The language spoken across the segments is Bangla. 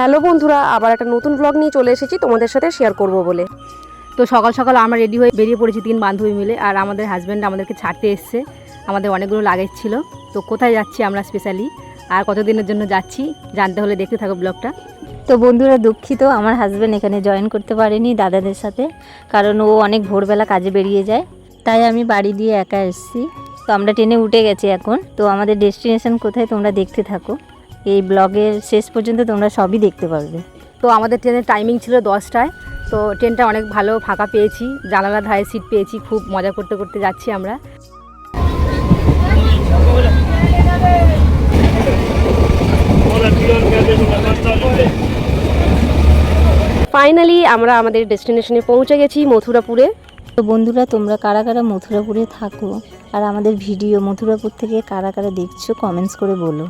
হ্যালো বন্ধুরা আবার একটা নতুন ব্লগ নিয়ে চলে এসেছি। তোমাদের সাথে শেয়ার করব বলে। তো সকাল সকাল আমরা রেডি হয়ে বেরিয়ে পড়েছি তিন বান্ধবী মিলে আর আমাদের হাজব্যান্ড আমাদেরকে ছাড়তে এসছে। আমাদের অনেকগুলো লাগেজ ছিল। তো কোথায় যাচ্ছি আমরা স্পেশালি আর কতদিনের জন্য যাচ্ছি? জানতে হলে দেখতে থাকো ব্লগটা তো বন্ধুরা দুঃখিত আমার হাজব্যান্ড এখানে জয়েন করতে পারেনি দাদাদের সাথে কারণ ও অনেক ভোরবেলা কাজে বেরিয়ে যায়। তাই আমি বাড়ি দিয়ে একা এসেছি। তো আমরা ট্রেনে উঠে গেছি এখন। তো আমাদের ডেস্টিনেশন কোথায় তোমরা দেখতে থাকো। এই ব্লগের শেষ পর্যন্ত তোমরা সবই দেখতে পারবে। তো আমাদের ট্রেনের টাইমিং ছিল দশটায় তো ট্রেনটা অনেক ভালো ফাঁকা পেয়েছি জানালা ধারে সিট পেয়েছি খুব মজা করতে করতে যাচ্ছি আমরা। ফাইনালি আমরা আমাদের ডেস্টিনেশনে পৌঁছে গেছি মথুরাপুরে। তো বন্ধুরা তোমরা কারা কারা মথুরাপুরে থাকো আর আমাদের ভিডিও মথুরাপুর থেকে কারা কারা দেখছ কমেন্টস করে বলো।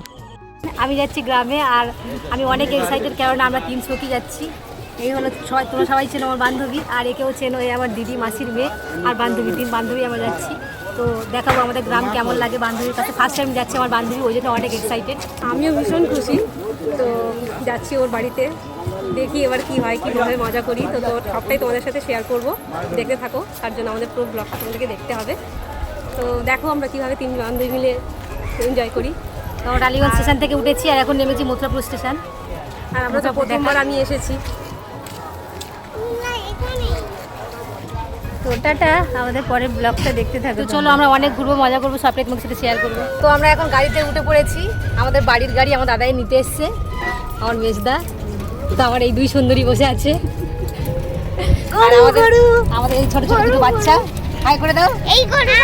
আমি যাচ্ছি গ্রামে আর আমি অনেক এক্সাইটেড কারণ আমরা তিন সখী যাচ্ছি। এই হলো সবাই, তোমরা সবাই চেনো আমার বান্ধবী আর একেও চেনো এই আমার দিদি, মাসির মেয়ে আর বান্ধবী, তিন বান্ধবী আমরা যাচ্ছি। তো দেখাবো আমাদের গ্রাম কেমন লাগে বান্ধবীর কাছে। ফার্স্ট টাইম যাচ্ছে আমার বান্ধবী, ওই জন্য অনেক এক্সাইটেড আমিও ভীষণ খুশি। তো যাচ্ছি ওর বাড়িতে, দেখি এবার কি হয়, কীভাবে মজা করি। তো তো সবটাই তোমাদের সাথে শেয়ার করব। দেখতে থাকো, তার জন্য আমাদের পুরো ব্লগটা তোমাদেরকে দেখতে হবে। তো দেখো আমরা কীভাবে তিন বান্ধবী মিলে এনজয় করি। তো টালিগঞ্জ স্টেশন থেকে উঠেছি আর এখন নেমেছি মথুরাপুর স্টেশন। আর আমরা তো প্রথমবার আমি এসেছি। তো টাটা আমাদের পরের ব্লগটা দেখতে থাকো। তো চলো আমরা অনেক ঘুরবো মজা করব সবটাই তোমার সাথে শেয়ার করব। তো আমরা এখন গাড়িতে উঠে পড়েছি। আমাদের বাড়ির গাড়ি আমার দাদাই নিতে এসছে আমার মেজদা। তো আমার এই দুই সুন্দরী বসে আছে। আর আমাদের আমাদের এই ছোট ছোট দুটো বাচ্চা। হাই করে দাও। এই গরু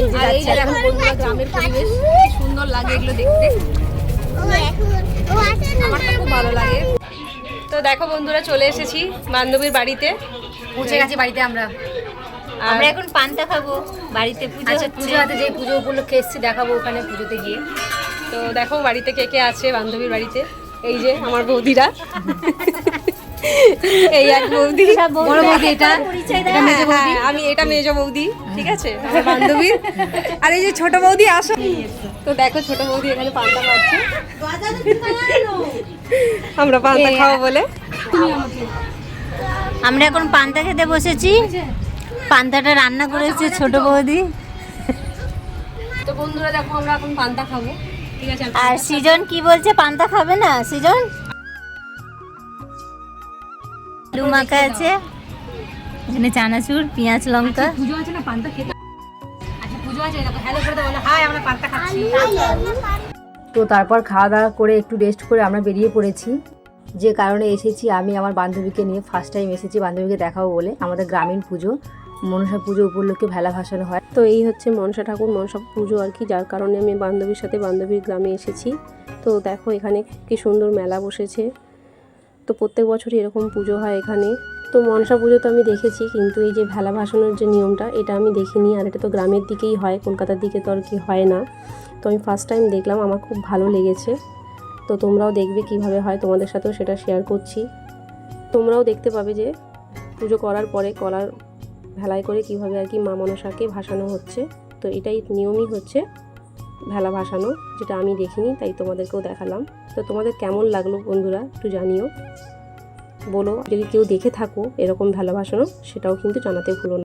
এই যে আর এই যে যাচ্ছি দেখো বন্ধুরা গ্রামের পরিবেশ কি সুন্দর লাগে এগুলো দেখতে। আমার তো খুব ভালো লাগে। তো দেখো বন্ধুরা চলে এসেছি বান্ধবীর বাড়িতে। পৌঁছে গেছি বাড়িতে আমরা। আমরা এখন পান্তা খাব বাড়িতে পুজো আচ্ছা পুজো হাতে যে পুজো উপলক্ষে এসেছি দেখাবো ওখানে পুজোতে গিয়ে। তো দেখো বাড়িতে কে কে আছে বান্ধবীর বাড়িতে। এই যে আমার বৌদিরা। এই এক বৌদি। বড় বৌদি এটা। এটা হ্যাঁ, আমি এটা মেজ বৌদি ঠিক আছে? আমার বান্ধবীর। আর এই যে ছোট বৌদি আসো। তো দেখো ছোট বৌদি এখানে পান্তা খাচ্ছে। আমরা পান্তা খাব বলে। আমরা এখন পান্তা খেতে বসেছি। পান্তাটা রান্না করেছে ছোট বৌদি। তো বন্ধুরা দেখো আমরা এখন পান্তা খাব। ঠিক আছে আর সিজন কি বলছে? পান্তা খাবে না? সিজন? আলু মাখা আছে। এখানে চানাচুর পেঁয়াজ লঙ্কা। পুজো আছে না? পান্তা খেতে আচ্ছা পুজো আছে হ্যালো করে দাও হাই আমরা পান্তা খাচ্ছি। তো তারপর খাওয়া দাওয়া করে একটু রেস্ট করে আমরা বেরিয়ে পড়েছি। যে কারণে এসেছি আমি আমার বান্ধবীকে নিয়ে। ফার্স্ট টাইম এসেছি বান্ধবীকে দেখাবো বলে। আমাদের গ্রামীণ পুজো। মনসা পুজো উপলক্ষে ভেলা ভাসানো হয়। তো এই হচ্ছে মনসা ঠাকুর মনসা পুজো আর কি। যার কারণে আমি বান্ধবীর সাথে বান্ধবীর গ্রামে এসেছি। তো দেখো এখানে কি সুন্দর মেলা বসেছে। তো প্রত্যেক বছরই এরকম পুজো হয় এখানে। তো মনসা পুজো তো আমি দেখেছি, কিন্তু এই যে ভেলা ভাসানোর যে নিয়মটা, এটা আমি দেখিনি। আর এটা তো গ্রামের দিকেই হয়, কলকাতার দিকে তো আর কি হয় না। তো আমি ফার্স্ট টাইম দেখলাম, আমার খুব ভালো লেগেছে। তো তোমরাও দেখবে কীভাবে হয়, তোমাদের সাথেও সেটা শেয়ার করছি। তোমরাও দেখতে পাবে যে পুজো করার পরে কলার ভেলায় করে কীভাবে আর কি মা মনসাকে ভাসানো হচ্ছে। তো এটাই নিয়মই হচ্ছে ভেলা ভাসানো, যেটা আমি দেখিনি, তাই তোমাদেরকেও দেখালাম। তো তোমাদের কেমন লাগল বন্ধুরা একটু জানিও। বলো, যদি কেউ দেখে থাকো এরকম ভালোবাসানো সেটাও কিন্তু জানাতে ভুলো না।